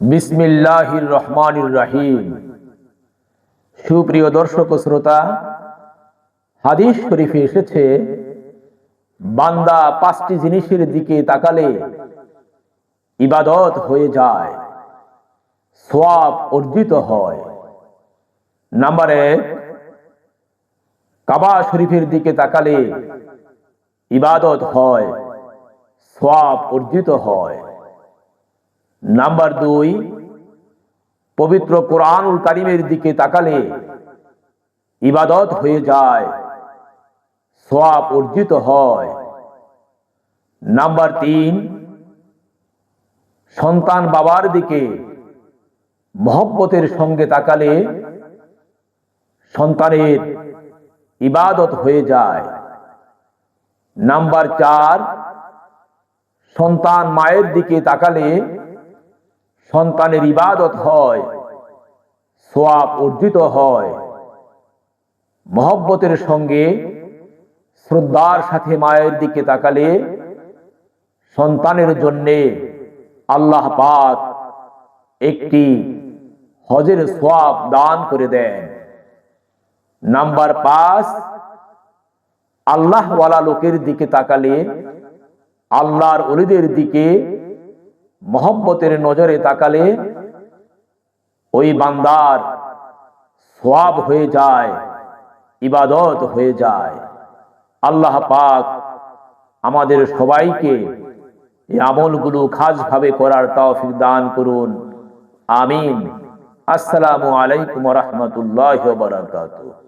বিসমিল্লাহির রহমানির রাহিম। সুপ্রিয় দর্শক শ্রোতা, হাদিস শরীফে এসেছে, বান্দা পাঁচটি জিনিসের দিকে তাকালে ইবাদত হয়ে যায় সোয়াব অর্জিত হয়। নাম্বার এক, কাবা শরীফের দিকে তাকালে ইবাদত হয় সোয়াব অর্জিত হয়। নাম্বার দুই, পবিত্র কোরআনুল কারিমের দিকে তাকালে ইবাদত হয়ে যায় সোয়াব অর্জিত হয়। নাম্বার তিন, সন্তান বাবার দিকে মহব্বতের সঙ্গে তাকালে সন্তানের ইবাদত হয়ে যায়। নাম্বার চার, সন্তান মায়ের দিকে তাকালে সন্তানের ইবাদত হয়, সোয়াব অর্জিত হয়। মহব্বতের সঙ্গে শ্রদ্ধার সাথে মায়ের দিকে তাকালে সন্তানের জন্যে আল্লাহ পাক একটি হজের সোয়াব দান করে দেন। নাম্বার পাঁচ, আল্লাহওয়ালা লোকের দিকে তাকালে আল্লাহর অলিদের দিকে মহব্বতের নজরে তাকালে ওই বান্দার সোয়াব হয়ে যায়, ইবাদত হয়ে যায়। আল্লাহ পাক আমাদের সবাইকে এই আমলগুলো খাসভাবে করার তৌফিক দান করুন। আমিন। আসসালামু আলাইকুম রহমতুল্লাহ বারাকাতুহ।